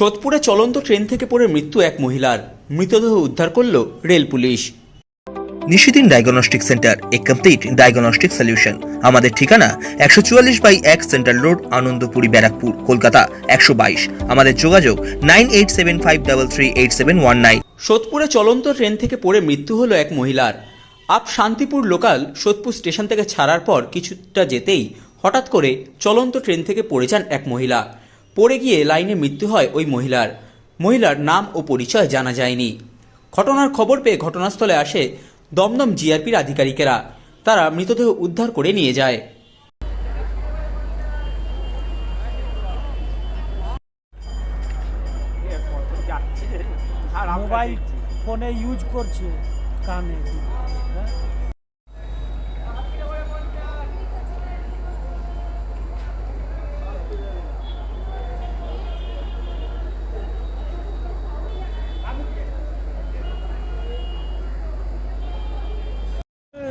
সোদপুরে চলন্ত ট্রেন থেকে পড়ে মৃত্যু এক মহিলার। মৃতদেহ উদ্ধার করল rail police. Nishidin diagnostic centre এ কমপ্লিট ডায়াগনস্টিক সলিউশন। আমাদের ঠিকানা একশো চুয়াল্লিশ বাই এক সেন্ট্রাল রোড আনন্দপুরি ব্যারাকপুর কলকাতা একশো বাইশ। আমাদের যোগাযোগ nine eight seven five double three eight seven one nine. সোদপুরে চলন্ত ট্রেন থেকে পড়ে মৃত্যু হলো এক মহিলার। Up Shantipur local Sodepur station থেকে ছাড়ার পর কিছুটা যেতেই হঠাৎ করে চলন্ত ট্রেন থেকে পড়ে যান এক মহিলা। পড়ে গিয়ে লাইনে মৃত্যু হয় ওই মহিলার। মহিলার নাম ও পরিচয় জানা যায়নি। ঘটনার খবর পেয়ে ঘটনাস্থলে আসে দমদম জিআরপির আধিকারিকেরা। তারা মৃতদেহ উদ্ধার করে নিয়ে যায়। মোবাইল ফোনে ইউজ করছে কানে।